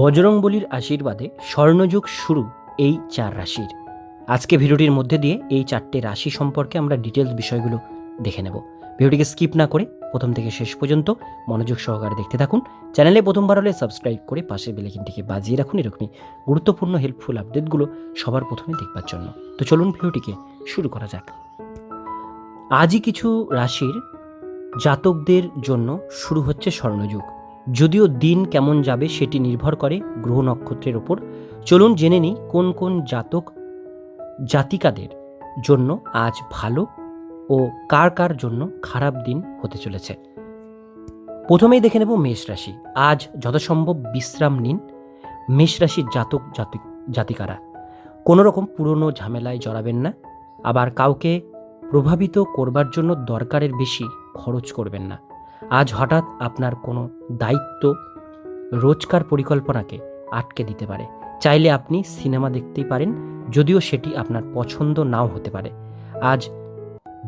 বজরংবলির আশীর্বাদে স্বর্ণযুগ শুরু এই চার রাশির। আজকে ভিডিওটির মধ্যে দিয়ে এই চারটে রাশি সম্পর্কে আমরা ডিটেলস বিষয়গুলো দেখে নেব। ভিডিওটিকে স্কিপ না করে প্রথম থেকে শেষ পর্যন্ত মনোযোগ সহকারে দেখতে থাকুন। চ্যানেলে প্রথমবার হলে সাবস্ক্রাইব করে পাশের বেলাইকিনটিকে বাজিয়ে রাখুন। এরকমই গুরুত্বপূর্ণ হেল্পফুল আপডেটগুলো সবার প্রথমে দেখবার জন্য। তো চলুন ভিডিওটিকে শুরু করা যাক। আজই কিছু রাশির জাতকদের জন্য শুরু হচ্ছে স্বর্ণযুগ। যদিও দিন কেমন যাবে সেটি নির্ভর করে গ্রহ নক্ষত্রের ওপর। চলুন জেনে নিই কোন কোন জাতক, জাতিকাদের জন্য আজ ভালো ও কার কার জন্য খারাপ দিন হতে চলেছে। প্রথমেই দেখে নেব মেষ রাশি। আজ যথাসম্ভব বিশ্রাম নিন মেষ রাশির জাতক জাতিক জাতিকারা। কোনো রকম পুরনো ঝামেলায় জড়াবেন না, আবার কাউকে প্রভাবিত করবার জন্য দরকারের বেশি খরচ করবেন না। আজ হঠাৎ আপনার কোনো দায়িত্ব, রোজকার পরিকল্পনাকে আটকে দিতে পারে। চাইলে আপনি সিনেমা দেখতেই পারেন, যদিও সেটি আপনার পছন্দ নাও হতে পারে। আজ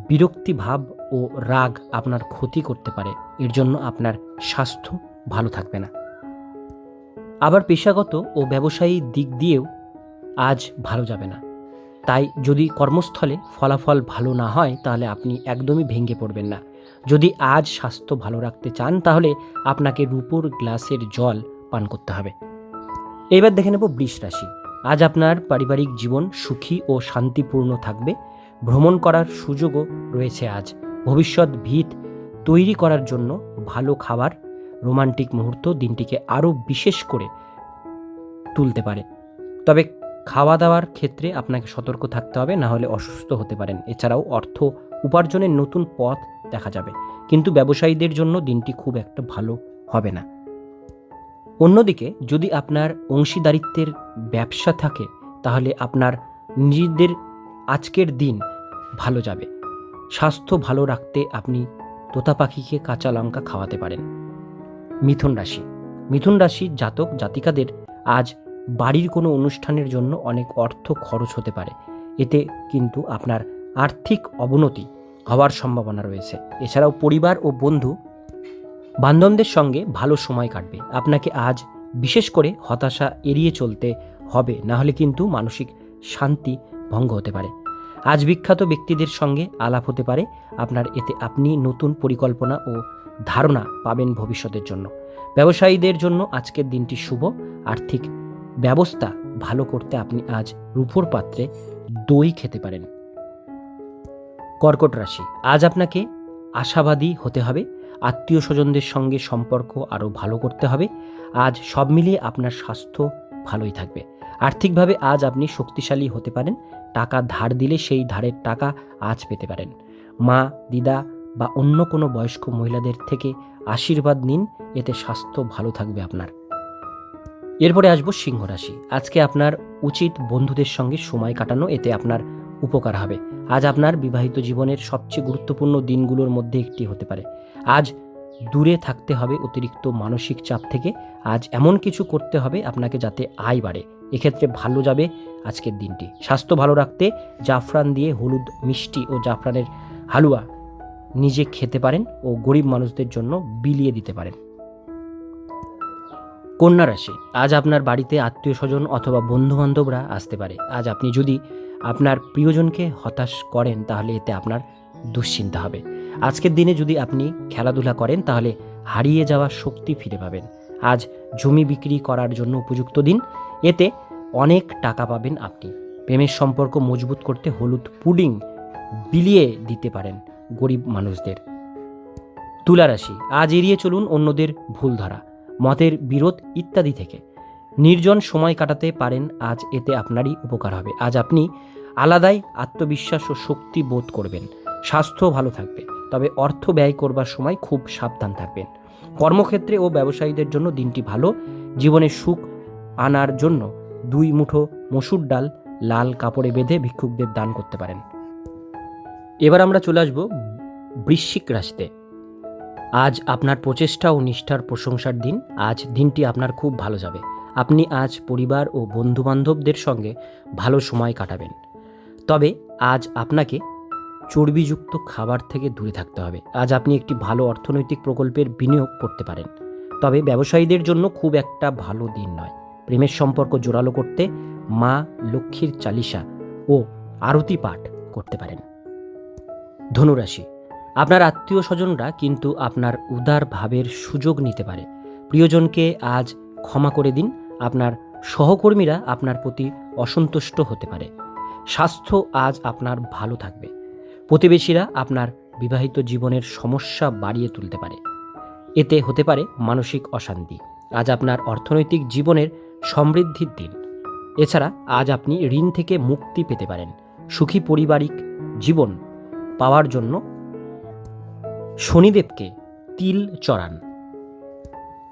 বিরক্তি ভাব ও রাগ আপনার ক্ষতি করতে পারে, এর জন্য আপনার স্বাস্থ্য ভালো থাকবে না। আবার পেশাগত ও ব্যবসায়ী দিক দিয়েও আজ ভালো যাবে না। তাই যদি কর্মস্থলে ফলাফল ভালো না হয়, তাহলে আপনি একদমই ভেঙে পড়বেন না। যদি আজ স্বাস্থ্য ভালো রাখতে চান, তাহলে আপনাকে রূপোর গ্লাসের জল পান করতে হবে। এবার দেখে নেব বৃষ রাশি। আজ আপনার পারিবারিক জীবন সুখী ও শান্তিপূর্ণ থাকবে। ভ্রমণ করার সুযোগও রয়েছে আজ। ভবিষ্যৎ ভিত তৈরি করার জন্য ভালো খাবার, রোমান্টিক মুহূর্ত দিনটিকে আরও বিশেষ করে তুলতে পারে। তবে খাওয়া দাওয়ার ক্ষেত্রে আপনাকে সতর্ক থাকতে হবে না হলে অসুস্থ হতে পারেন। এছাড়াও অর্থ উপার্জনের নতুন পথ দেখা যাবে। কিন্তু ব্যবসায়ীদের জন্য দিনটি খুব একটা ভালো হবে না। অন্যদিকে, যদি আপনার অংশীদারিত্বের ব্যবসা থাকে, তাহলে আপনার নিজেদের আজকের দিন ভালো যাবে। স্বাস্থ্য ভালো রাখতে আপনি তোতা পাখিকে কাঁচা লঙ্কা খাওয়াতে পারেন। মিথুন রাশি। মিথুন রাশির জাতক জাতিকাদের আজ বাড়ির কোনো অনুষ্ঠানের জন্য অনেক অর্থ খরচ হতে পারে। এতে কিন্তু আপনার আর্থিক অবনতি হওয়ার সম্ভাবনা রয়েছে। এছাড়াও পরিবার ও বন্ধু বান্ধবদের সঙ্গে ভালো সময় কাটবে। আপনাকে আজ বিশেষ করে হতাশা এড়িয়ে চলতে হবে, না হলে কিন্তু মানসিক শান্তি ভঙ্গ হতে পারে। আজ বিখ্যাত ব্যক্তিদের সঙ্গে আলাপ হতে পারে। আপনার এতে আপনি নতুন পরিকল্পনা ও ধারণা পাবেন ভবিষ্যতের জন্য। ব্যবসায়ীদের জন্য আজকের দিনটি শুভ। আর্থিক ব্যবস্থা ভালো করতে আপনি আজ রূপোর পাত্রে দই খেতে পারেন। কর্কট রাশি। আজ আপনাকে আশাবাদী হতে হবে, আত্মীয় স্বজনদের সঙ্গে সম্পর্ক আরও ভালো করতে হবে, আজ সব মিলিয়ে আপনার স্বাস্থ্য ভালোই থাকবে। আর্থিকভাবে আজ আপনি শক্তিশালী হতে পারেন, টাকা ধার দিলে সেই ধারের টাকা আজ পেতে পারেন। মা, দিদা বা অন্য কোনো বয়স্ক মহিলাদের থেকে আশীর্বাদ নিন, এতে স্বাস্থ্য ভালো থাকবে আপনার। এরপরে আসব সিংহ রাশি। আজকে আপনার উচিত বন্ধুদের সঙ্গে সময় কাটানো, এতে আপনার উপকার হবে। আজ আপনার বিবাহিত জীবনের সবচেয়ে গুরুত্বপূর্ণ দিনগুলোর মধ্যে একটি হতে পারে। আজ দূরে থাকতে হবে অতিরিক্ত মানসিক চাপ থেকে। আজ এমন কিছু করতে হবে আপনাকে যাতে আয় বাড়ে। এক্ষেত্রে ভালো যাবে আজকের দিনটি। স্বাস্থ্য ভালো রাখতে জাফরান দিয়ে হলুদ, মিষ্টি ও জাফরানের হালুয়া নিজে খেতে পারেন ও গরিব মানুষদের জন্য বিলিয়ে দিতে পারেন। কন্যা রাশি, আজ আপনার বাড়িতে আত্মীয় স্বজন অথবা বন্ধু বান্ধবরা আসতে পারে। আজ আপনি যদি আপনার প্রিয়জনকে হতাশ করেন, তাহলে এতে আপনার দুশ্চিন্তা হবে। আজকের দিনে যদি আপনি খেলাধুলা করেন, তাহলে হারিয়ে যাওয়া শক্তি ফিরে পাবেন। আজ জমি বিক্রি করার জন্য উপযুক্ত দিন, এতে অনেক টাকা পাবেন আপনি। প্রেমের সম্পর্ক মজবুত করতে হলুদ পুডিং বিলিয়ে দিতে পারেন গরিব মানুষদের। তুলা রাশি আজ এড়িয়ে চলুন অন্যদের ভুল ধরা মতের বিরোধ ইত্যাদি থেকে। নির্জন সময় কাটাতে পারেন, আজ এতে আপনারই উপকার হবে। আজ আপনি আলাদাই আত্মবিশ্বাস ও শক্তি বোধ করবেন। স্বাস্থ্য ভালো থাকবে। তবে অর্থ ব্যয় করবার সময় খুব সাবধান থাকবেন। কর্মক্ষেত্রে ও ব্যবসায়ীদের জন্য দিনটি ভালো। জীবনে সুখ আনার জন্য দুই মুঠো মসুর ডাল লাল কাপড়ে বেঁধে ভিক্ষুকদের দান করতে পারেন। এবার আমরা চলে আসব বৃশ্চিক রাশিতে। আজ আপনার প্রচেষ্টা ও নিষ্ঠার প্রশংসার দিন। আজ দিনটি আপনার খুব ভালো যাবে। আপনি আজ পরিবার ও বন্ধুবান্ধবদের সঙ্গে ভালো সময় কাটাবেন। তবে আজ আপনাকে চর্বিযুক্ত খাবার থেকে দূরে থাকতে হবে। আজ আপনি একটি ভালো অর্থনৈতিক প্রকল্পের বিনিয়োগ করতে পারেন। তবে ব্যবসায়ীদের জন্য খুব একটা ভালো দিন নয়। প্রেমের সম্পর্ক জোরালো করতে মা লক্ষ্মীর চালিসা ও আরতি পাঠ করতে পারেন। ধনুরাশি, আপনার আত্মীয় স্বজনরা কিন্তু আপনার উদার ভাবের সুযোগ নিতে পারে। প্রিয়জনকে আজ ক্ষমা করে দিন। আপনার সহকর্মীরা আপনার প্রতি অসন্তুষ্ট হতে পারে। স্বাস্থ্য আজ আপনার ভালো থাকবে। প্রতিবেশীরা আপনার বিবাহিত জীবনের সমস্যা বাড়িয়ে তুলতে পারে। এতে হতে পারে মানসিক অশান্তি। আজ আপনার অর্থনৈতিক জীবনের সমৃদ্ধির দিন। এছাড়া আজ আপনি ঋণ থেকে মুক্তি পেতে পারেন। সুখী পারিবারিক জীবন পাওয়ার জন্য শনিদেবকে তিল চড়ান।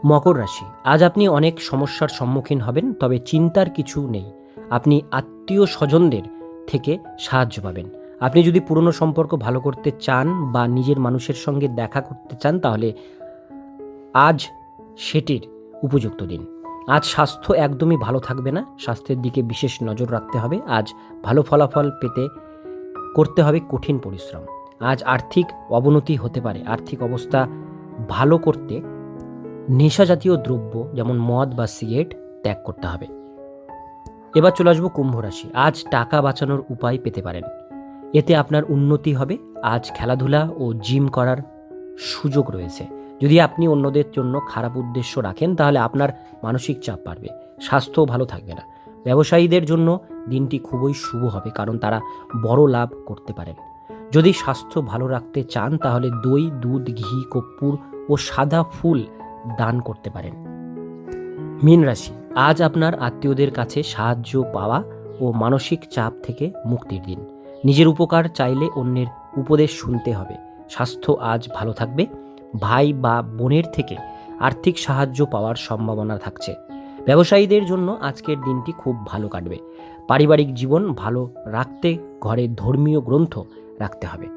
মকর রাশি। আজ আপনি অনেক সমস্যার সম্মুখীন হবেন, তবে চিন্তার কিছু নেই। আপনি আত্মীয় স্বজনদের থেকে সাহায্য পাবেন। আপনি যদি পুরনো সম্পর্ক ভালো করতে চান বা নিজের মানুষের সঙ্গে দেখা করতে চান, তাহলে আজ সেটির উপযুক্ত দিন। আজ স্বাস্থ্য একদমই ভালো থাকবে না, স্বাস্থ্যের দিকে বিশেষ নজর রাখতে হবে। আজ ভালো ফলাফল পেতে করতে হবে কঠিন পরিশ্রম। আজ আর্থিক অবনতি হতে পারে। আর্থিক অবস্থা ভালো করতে নেশা জাতীয় দ্রব্য যেমন মদ বা সিগারেট ত্যাগ করতে হবে। এবার চলে আসব কুম্ভ রাশি। আজ টাকা বাঁচানোর উপায় পেতে পারেন। এতে আপনার উন্নতি হবে। আজ খেলাধুলা ও জিম করার সুযোগ রয়েছে। যদি আপনি অন্যদের জন্য খারাপ উদ্দেশ্য রাখেন, তাহলে আপনার মানসিক চাপ বাড়বে। স্বাস্থ্যও ভালো থাকবে না। ব্যবসায়ীদের জন্য দিনটি খুবই শুভ হবে, কারণ তারা বড় লাভ করতে পারেন। যদি স্বাস্থ্য ভালো রাখতে চান, তাহলে দই, দুধ, ঘি, কর্পূর ও সাদা ফুল দান করতে পারেন। মীন রাশি, আজ আপনার আত্মীয়দের কাছে সাহায্য পাওয়া ও মানসিক চাপ থেকে মুক্তির দিন। নিজের উপকার চাইলে অন্যের উপদেশ শুনতে হবে। স্বাস্থ্য আজ ভালো থাকবে। ভাই বা বোনের থেকে আর্থিক সাহায্য পাওয়ার সম্ভাবনা থাকছে। ব্যবসায়ীদের জন্য আজকের দিনটি খুব ভালো কাটবে। পারিবারিক জীবন ভালো রাখতে ঘরে ধর্মীয় গ্রন্থ রাখতে হবে।